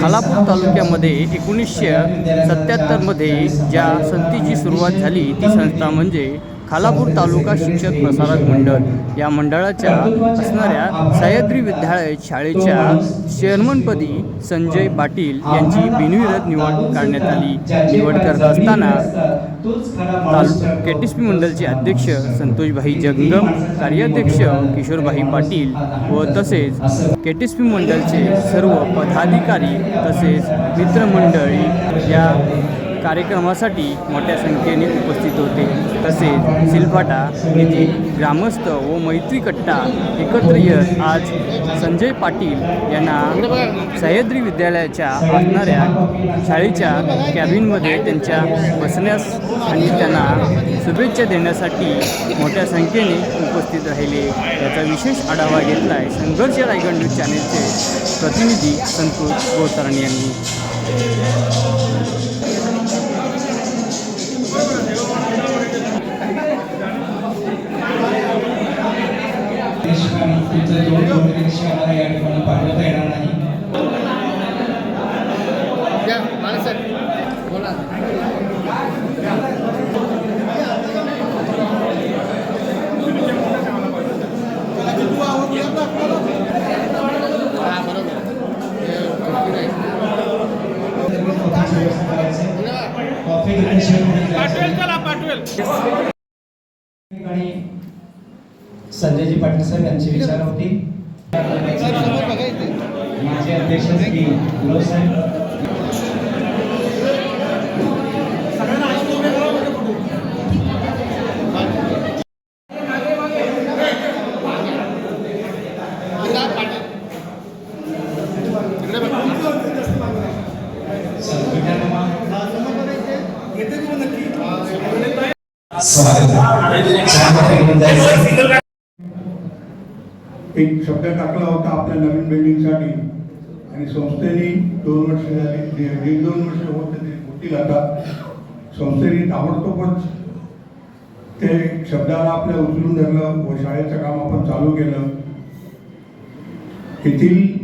खालापूर तालुक्यामध्ये एकोणीसशे सत्याहत्तरमध्ये ज्या संस्थेची सुरुवात झाली ती संस्था म्हणजे खालापूर तालुका शिक्षक प्रसारक मंडळ. या मंडळाच्या असणाऱ्या सह्याद्री विद्यालय शाळेच्या चेअरमनपदी संजय पाटील यांची बिनविरोध निवड करण्यात आली. निवड करत असताना तालु के टी पी मंडलचे अध्यक्ष संतोषभाई जंगम कार्याध्यक्ष किशोरभाई पाटील व तसेच के टी पी मंडलचे सर्व पदाधिकारी तसेच मित्रमंडळी या कार्यक्रमासाठी मोठ्या संख्येने उपस्थित होते. तसेच सिलफाटा येथे ग्रामस्थ व मैत्री कट्टा एकत्र येत आज संजय पाटील यांना सह्याद्री विद्यालयाच्या असणाऱ्या शाळेच्या कॅबिनमध्ये त्यांच्या बसण्यास आणि त्यांना शुभेच्छा देण्यासाठी मोठ्या संख्येने उपस्थित राहिले. याचा विशेष आढावा घेतला आहे संघर्ष रायगड न्यूज चॅनेलचे प्रतिनिधी संतोष गोतारणी यांनी. शिवाय तुमचं दोन किलोमीटर आम्हाला या ठिकाणी पाठवता येणार नाही कॉफी ठिकाणी संजयजी पाटील साहेब यांचे विचार होते माझे अध्यक्ष श्री गुरव साहेब स्वागत एक शब्द टाकला होता आपल्या नवीन बिल्डिंगसाठी. आणि संस्थेने दोन वर्ष झाली दीड दोन वर्ष होत ते होतील आता. संस्थेने ताबडतोबच ते शब्दाला आपल्या उचलून धरलं व शाळेचं काम आपण चालू केलं. येथील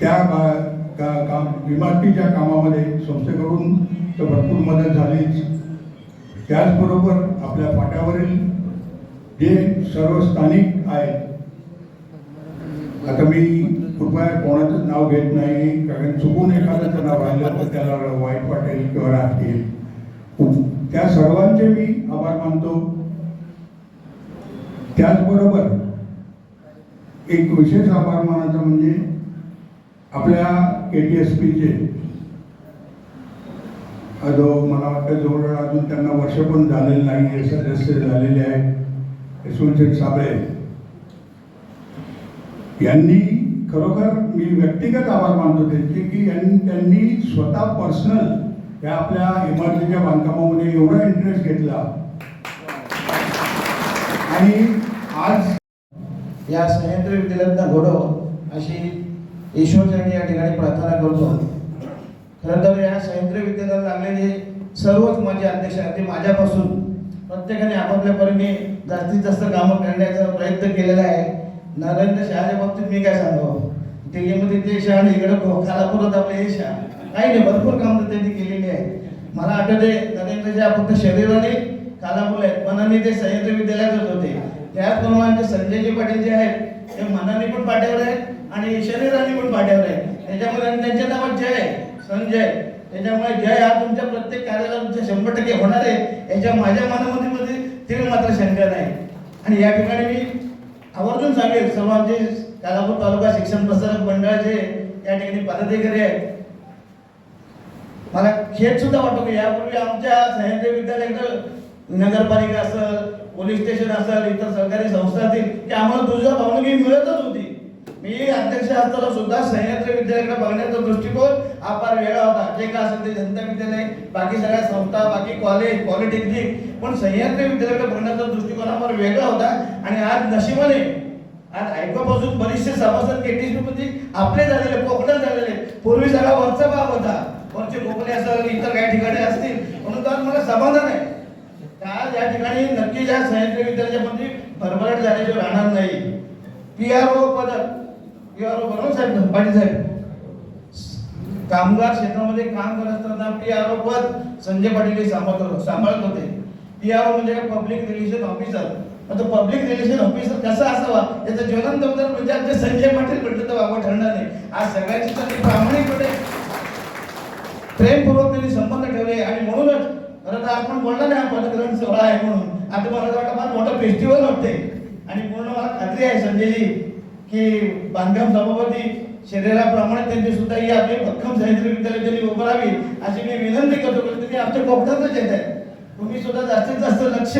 त्या का- का- काम इमारतीच्या कामामध्ये संस्थेकडून तर भरपूर मदत झालीच. त्याचबरोबर आपल्या पाट्यावरील जे सर्व स्थानिक आहेत आता मी कृपया कोणाचं नाव घेत नाही कारण चुकून एखाद्याचं नाव राहिलं तर त्याला वाईट वाटेल किंवा राहतील त्या सर्वांचे मी आभार मानतो. त्याचबरोबर एक विशेष आभार मानायचा म्हणजे आपल्या के टी एस पीचे जो मला वाटतं जवळ अजून त्यांना वर्ष पण झालेलं नाही हे सदस्य झालेले आहेत यशवंत साबळे यांनी खरोखर मी व्यक्तिगत आभार मानतो त्यांचे की त्यांनी स्वतः पर्सनल या आपल्या इमारतीच्या बांधकामामध्ये एवढा इंटरेस्ट घेतला. आणि आज या सह्याद्री विद्यालयातनं घडव अशी ईश्वरचरणी या ठिकाणी प्रार्थना करतो. खरं तर या सह्याद्री विद्यालयाला लागलेले सर्वच माझे अध्यक्ष ते माझ्यापासून प्रत्येकाने आपापल्या परीने जास्तीत जास्त कामं करण्याचा प्रयत्न केलेला आहे. नरेंद्र शहाच्या बाबतीत मी काय सांगावं दिल्लीमध्ये ते शहा आणि इकडे खालापुरात आपले हे म्हणजे काही नाही भरपूर कामं त्यांनी केलेली आहे मला आठवते नरेंद्र फक्त शरीराने खालापूर आहेत मनाने ते सह्याद्री विद्यालयातच होते. त्याचप्रमाणे संजयजी पाटील जे आहेत ते मनाने पण पाठ्यावर आहेत आणि शरीराने पण पाठ्यावर आहेत. त्याच्यामुळे त्यांच्या नावात जय आहे संजय. त्याच्यामुळे जय हा तुमच्या प्रत्येक कार्याला तुमच्या शंभर टक्के होणार आहे. याच्या माझ्या मनामध्ये मध्ये तीळ मात्र शंका नाही. आणि या ठिकाणी मी आवर्जून सांगेल सर्व आमचे कालापूर तालुका शिक्षण प्रसारक मंडळाचे या ठिकाणी पदाधिकारी आहेत. मला खेद सुद्धा वाटतो की यापूर्वी आमच्या सह्याद्री विद्यालयाकडं नगरपालिका असेल पोलीस स्टेशन असेल इतर सरकारी संस्था असतील की आम्हाला दुसऱ्या भावनगी मिळतच होती. मी अध्यक्ष असताना सुद्धा सह्याद्री विद्यालयाकडे बघण्याचा दृष्टिकोन अपार वेगळा होता. जे काय असेल ते जनता विद्यालय बाकी सगळ्या संस्था बाकी कॉलेज पॉलिटेक्निक पण सह्याद्री विद्यालयाकडे बघण्याचा दृष्टिकोन अपार वेगळा होता. आणि आज नशिबाने आज ऐकापासून बरेचसे सभासद केटीसी आपले झालेले कोकणात झालेले पूर्वी सगळा वरचा भाग होता. वरचे कोकणी असेल इतर काही ठिकाणी असतील म्हणून तर आज मला समाधान आहे. आज या ठिकाणी नक्की या सह्याद्री विद्यालयाच्या मध्ये भरभराट झाल्याशिवाय राहणार नाही. पी आर ओ पदक. बरोबर साहेब पाटील साहेब. कामगार क्षेत्रामध्ये काम करत असताना पी आर पद संजय पाटील हे सांभाळत सांभाळत होते. पी आर म्हणजे पब्लिक रिलेशन ऑफिसर आता पब्लिक रिलेशन ऑफिसर कसा असावा? याचं ज्वलंत उदाहरण म्हणजे आमचे संजय पाटील म्हटलं तर बाबा ठरणार नाही. आज सगळ्यांची त्यांनी प्रामाणिकपणे प्रेमपूर्वक त्यांनी संबंध ठेवले आणि म्हणूनच खरं तर आपण बोलणार नाही हा पदग्रहण सोहळा आहे म्हणून. आता मला वाटतं फार मोठं फेस्टिवल वाटते. आणि पूर्ण मला खात्री आहे संजयजी की बांधकाम सभापती शरीराप्रमाणे त्यांची सुद्धा ही आपली भक्कम साहित्य विद्यालय त्यांनी उभं अशी मी विनंती करतो. की तुम्ही आमच्या कोकणातच येत आहे. तुम्ही सुद्धा जास्तीत जास्त लक्ष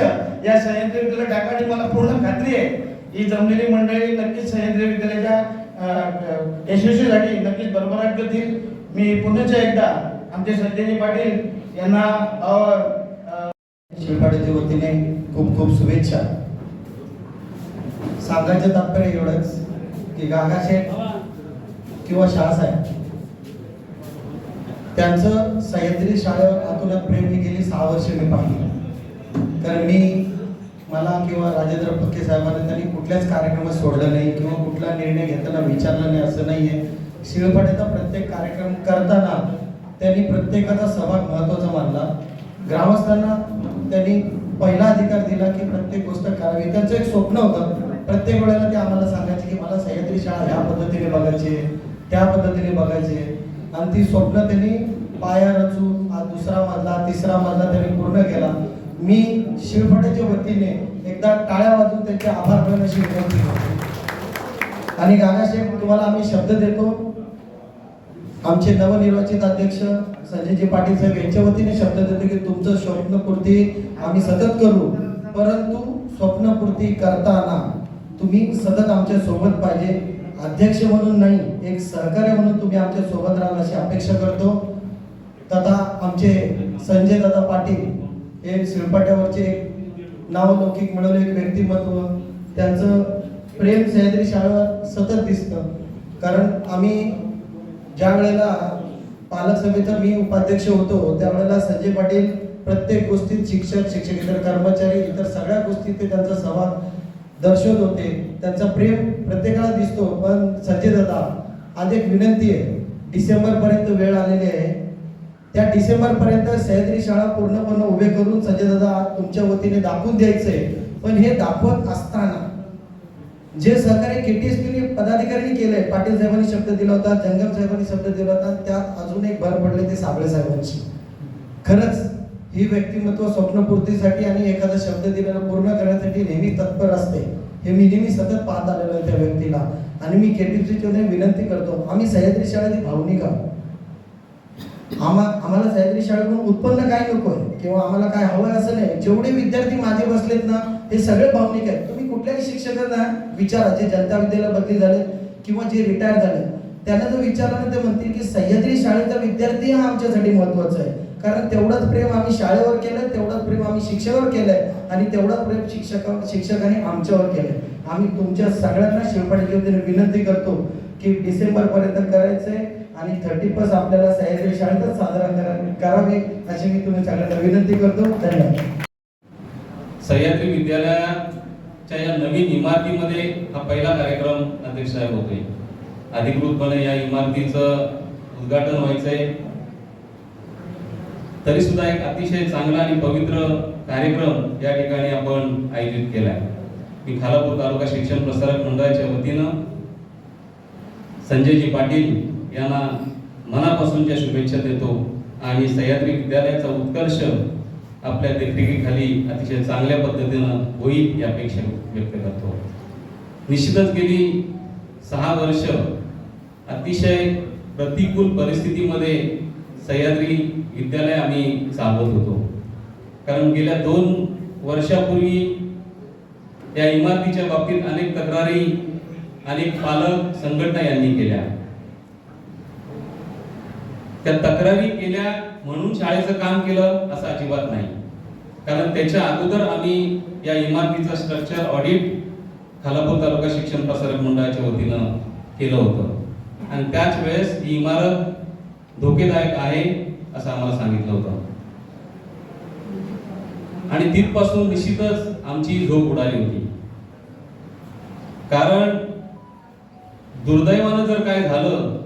या सह्याद्री विद्यालय टाकाने मला पूर्ण खात्री आहे. ही जमलेली मंडळी नक्कीच सह्याद्री विद्यालयाच्या यशस्वीसाठी नक्कीच भरभराट करतील. मी पुन्हा एकदा आमचे संजयजी पाटील यांना शिलपाटीच्या वतीने खूप खूप शुभेच्छा. सांगायचं तात्पर्य एवढंच. की गागाशेठ किंवा शाहसाहेब त्यांचं सह्याद्री शाळेवर अतुलत प्रेम मी गेली सहा वर्ष मी पाहिली. कारण मी मला किंवा राजेंद्र फक्के साहेबांना त्यांनी कुठल्याच कार्यक्रमात सोडलं नाही किंवा कुठला निर्णय घेताना विचारला नाही असं नाहीये. शिवपाड्याचा प्रत्येक कार्यक्रम करताना त्यांनी प्रत्येकाचा सहभाग महत्त्वाचा मानला. ग्रामस्थांना त्यांनी पहिला अधिकार दिला की प्रत्येक गोष्ट करावी. त्यांचं एक स्वप्न होतं. प्रत्येक वेळेला ते आम्हाला सांगायचे की मला सह्याद्री शाळा ह्या पद्धतीने बघायची त्या पद्धतीने बघायची आणि ती स्वप्न त्यांनी पाया रचून हा दुसरा मजला तिसरा मजला त्यांनी पूर्ण केला. मी शिवपाड्याच्या वतीने एकदा टाळ्या वाजून त्यांचे आभार करण्याची विनंती करतो. आणि गागाशेठ तुम्हाला आम्ही शब्द देतो. आमचे नवनिर्वाचित अध्यक्ष संजयजी पाटील साहेब यांच्या वतीने शब्द देतो की तुमचं स्वप्नपूर्ती आम्ही सतत करू परंतु स्वप्नपूर्ती करताना तुम्ही सतत आमच्यासोबत पाहिजे. अध्यक्ष म्हणून नाही एक सहकार्य म्हणून तुम्ही आमच्यासोबत राहाल अशी अपेक्षा करतो. तथा आमचे संजय दादा पाटील हे शिळपाट्यावरचे एक नावलौकिक मिळवले एक व्यक्तिमत्व त्यांचं प्रेम सह्याद्री शाळेवर सतत दिसतं. कारण आम्ही ज्या वेळेला पालक सभेचा मी उपाध्यक्ष होतो त्यावेळेला संजय पाटील प्रत्येक गोष्टीत शिक्षक शिक्षकेतर कर्मचारी इतर सगळ्या गोष्टीत ते त्यांचा सहभाग दर्शवत होते. त्यांचा प्रेम प्रत्येकाला दिसतो पण संजय दादा आज एक विनंती आहे. डिसेंबर पर्यंत वेळ आलेली आहे. त्या डिसेंबर पर्यंत सह्याद्री शाळा पूर्णपणे उभे करून संजय दादा तुमच्या वतीने दाखवून द्यायचंय. पण हे दाखवत असताना जे सहकार्य केटीएसपीने पदाधिकाऱ्यांनी केलंय पाटील साहेबांनी शब्द दिला होता जंगम साहेबांनी शब्द दिला होता त्यात अजून एक भर पडले ते साबळे साहेबांची. खरंच ही व्यक्तिमत्व स्वप्नपूर्तीसाठी आणि एखादा शब्द दिलेला पूर्ण करण्यासाठी नेहमी तत्पर असते. हे मी नेहमी सतत पाहत आलेलो आहे त्या व्यक्तीला. आणि मी केटीएसपीची विनंती करतो आम्ही सह्याद्री शाळेतील भावनिक आहोत. आम्हा आम्हाला सह्याद्री शाळेकडून उत्पन्न काय नको आहे किंवा आम्हाला काय हवं असं नाही. जेवढे विद्यार्थी माझे बसलेत ना हे सगळे भावनिक आहेत. तुम्ही कुठल्याही शिक्षकांना विचारा जे जनता विद्यालय बदली झाले किंवा जे रिटायर झाले त्यांना जर विचारलं ते म्हणतील की सह्याद्री शाळेचा विद्यार्थी हा आमच्यासाठी महत्त्वाचा आहे. कारण तेवढंच प्रेम आम्ही शाळेवर केलंय तेवढंच प्रेम आम्ही शिक्षकावर केलंय आणि तेवढंच प्रेम शिक्षक शिक्षकांनी आमच्यावर केलंय. आम्ही तुमच्या सगळ्यांना शिवपाटीच्या वतीने विनंती करतो की डिसेंबर पर्यंत करायचंय आणि थर्टी फर्स्ट आपल्याला सह्याद्री शाळेतच साजरा करा करावे अशी मी तुम्ही सगळ्यांना विनंती करतो. धन्यवाद. सह्याद्री विद्यालयाच्या या नवीन इमारतीमध्ये हा पहिला कार्यक्रम अध्यक्ष साहेब होते. अधिकृतपणे या इमारतीचं उद्घाटन व्हायचंय. तरी सुद्धा एक अतिशय चांगला आणि पवित्र कार्यक्रम या ठिकाणी आपण आयोजित केलाय. मी खालापूर तालुका शिक्षण प्रसारक मंडळाच्या वतीनं संजयजी पाटील यांना मनापासूनच्या शुभेच्छा देतो आणि सह्याद्री विद्यालयाचा उत्कर्ष आपल्या देखरेखीखाली अतिशय चांगल्या पद्धतीनं होईल या अपेक्षा व्यक्त करतो. निश्चितच गेली सहा वर्ष अतिशय प्रतिकूल परिस्थितीमध्ये सह्याद्री विद्यालय आम्ही चालवत होतो. कारण गेल्या दोन वर्षापूर्वी या इमारतीच्या बाबतीत अनेक तक्रारी अनेक पालक संघटना यांनी केल्या. त्या तक्रारी केल्या म्हणून शाळेचं काम केलं असं अजिबात नाही. कारण त्याच्या अगोदर आम्ही या इमारतीचं स्ट्रक्चर ऑडिट खालापूर तालुका शिक्षण प्रसारक मंडळाच्या वतीनं केलं होतं. आणि त्याच वेळेस ही इमारत धोकेदायक आहे असं आम्हाला सांगितलं होतं. आणि तिथपासून निश्चितच आमची झोप उडाली होती. कारण दुर्दैवानं जर काय झालं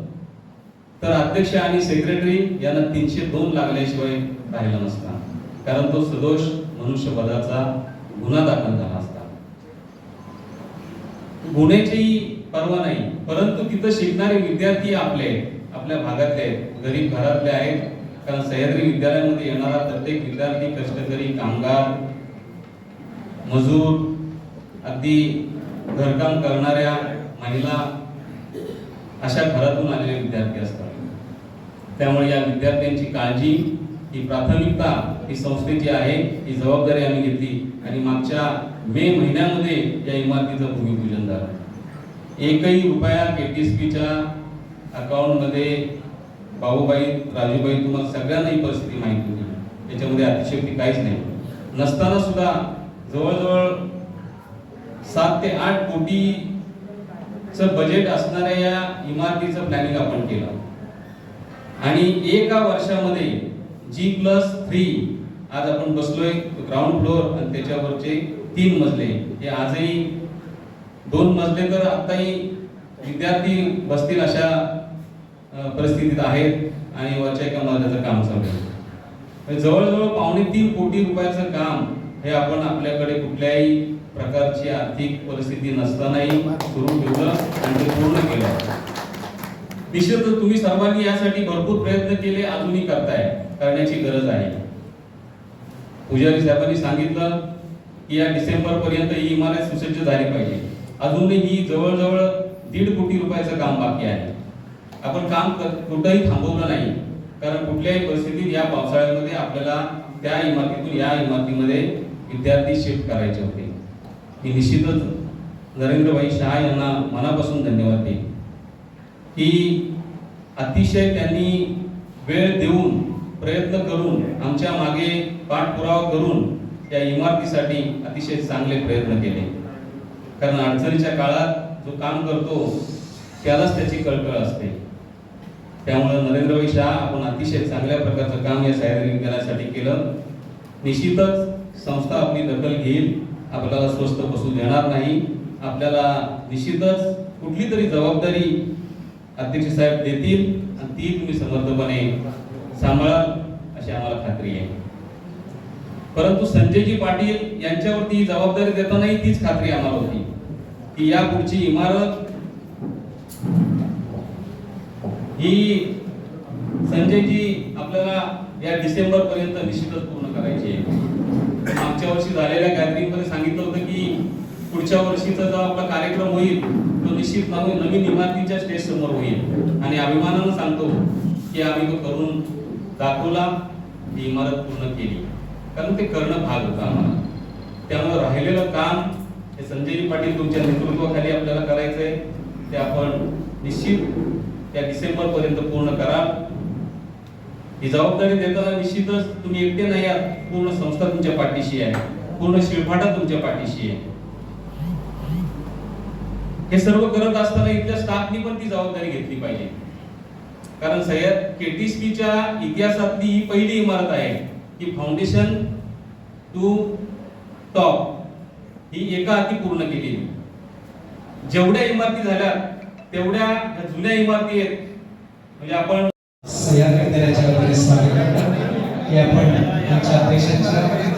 तर अध्यक्ष आणि सेक्रेटरी यांना तीनशे दोन लागल्याशिवाय राहिला नसता. कारण तो सदोष मनुष्यवधाचा गुन्हा दाखल झाला असता. गुन्ह्याचीही पर्वा नाही परंतु तिथं शिकणारे विद्यार्थी आपले आपल्या भागातले आहेत, गरीब घरातले आहेत. कारण सह्याद्री विद्यालयामध्ये येणारा प्रत्येक विद्यार्थी कष्टकरी कामगार मजूर अगदी घरकाम करणाऱ्या महिला अशा घरातून आलेले विद्यार्थी असतात. त्यामुळे या विद्यार्थ्यांची काळजी ही प्राथमिकता ही संस्थेची आहे ही जबाबदारी आम्ही घेतली. आणि मागच्या मे महिन्यामध्ये या इमारतीचं भूमिपूजन झालं. एकही रुपया केटीएसपीच्या अकाउंटमध्ये भाऊबाई राजूबाई तुम्हाला सगळ्यांना ही परिस्थिती माहिती होती त्याच्यामध्ये अतिशयोक्ती काहीच नाही. नसताना सुद्धा जवळजवळ सात ते आठ कोटीचं बजेट असणाऱ्या या इमारतीचं प्लॅनिंग आपण केलं. आणि एका वर्षामध्ये जी प्लस थ्री आज आपण बसलोय ग्राउंड फ्लोअर आणि त्याच्यावरचे तीन मजले. हे आजही दोन मजले तर आताही विद्यार्थी बसतील अशा परिस्थितीत आहेत आणि वरच्या एका मजल्याचं काम चालू आहे. जवळजवळ पावणे तीन कोटी रुपयाचं काम हे आपण आपल्याकडे कुठल्याही प्रकारची आर्थिक परिस्थिती नसतानाही सुरू ठेवलं आणि ते पूर्ण केलं. निश्चित तुम्ही सर्वांनी यासाठी भरपूर प्रयत्न केले अजूनही करताय करण्याची गरज आहे. पुजारी साहेबांनी सांगितलं की या डिसेंबर पर्यंत ही इमारत सुसज्ज झाली पाहिजे. अजूनही जवळजवळ दीड कोटी रुपयाचं काम बाकी आहे. आपण काम कुठंही थांबवलं नाही. कारण कुठल्याही परिस्थितीत या पावसाळ्यामध्ये आपल्याला त्या इमारतीतून या इमारतीमध्ये विद्यार्थी शिफ्ट करायचे होते. मी निश्चितच नरेंद्रभाई शहा यांना मनापासून धन्यवाद देईन. की अतिशय त्यांनी वेळ देऊन प्रयत्न करून आमच्या मागे पाठपुरावा करून त्या इमारतीसाठी अतिशय चांगले प्रयत्न केले. कारण अडचणीच्या काळात जो काम करतो त्यालाच त्याची कळकळ असते. त्यामुळे नरेंद्रभाई शहा आपण अतिशय चांगल्या प्रकारचं काम या सह्याद्री विद्यालयासाठी केलं. निश्चितच संस्था आपली दखल घेईल. आपल्याला स्वस्त बसू देणार नाही. आपल्याला निश्चितच कुठली तरी जबाबदारी अध्यक्ष साहेब देतील आणि ती तुम्ही समर्थपणे सांभाळाल अशी आम्हाला खात्री आहे. परंतु संजयजी पाटील यांच्यावरती जबाबदारी देतानाही तीच खात्री आम्हाला होती. की या पुढची इमारत ही संजयजी आपल्याला या डिसेंबर पर्यंत निश्चितच पूर्ण करायची आहे. मागच्या वर्षी झालेल्या गॅदरिंगमध्ये सांगितलं होतं की पुढच्या वर्षीचा जो आपला कार्यक्रम होईल तो निश्चित नवीन नवीन इमारतीच्या स्टेज समोर होईल. आणि अभिमानानं सांगतो की आम्ही तो करून दाखवला ही इमारत पूर्ण केली. कारण ते करणं भाग होतं आम्हाला. त्यामुळे राहिलेलं काम हे संजयजी पाटील तुमच्या नेतृत्वाखाली आपल्याला करायचंय. ते आपण निश्चित त्या डिसेंबर पर्यंत पूर्ण करा. ही जबाबदारी देताना निश्चितच तुम्ही एकटे नाही आहात. पूर्ण संस्था तुमच्या पाठीशी आहे. पूर्ण शिळफाटा तुमच्या पाठीशी आहे. हे सर्व करत असताना इथल्या स्टाफनी पण ती जबाबदारी घेतली पाहिजे. कारण सय्यद केटीसीच्या इतिहासातली ही पहिली इमारत आहे. की फाउंडेशन टू टॉप ही एका हाती पूर्ण केली जेवढ्या इमारती झाल्या तेवढ्या ह्या जुन्या इमारती आहेत. म्हणजे आपण सह्याद्री विद्यालयाच्या वतीने स्वागत करतो. की आपण आमच्या अध्यक्षांच्या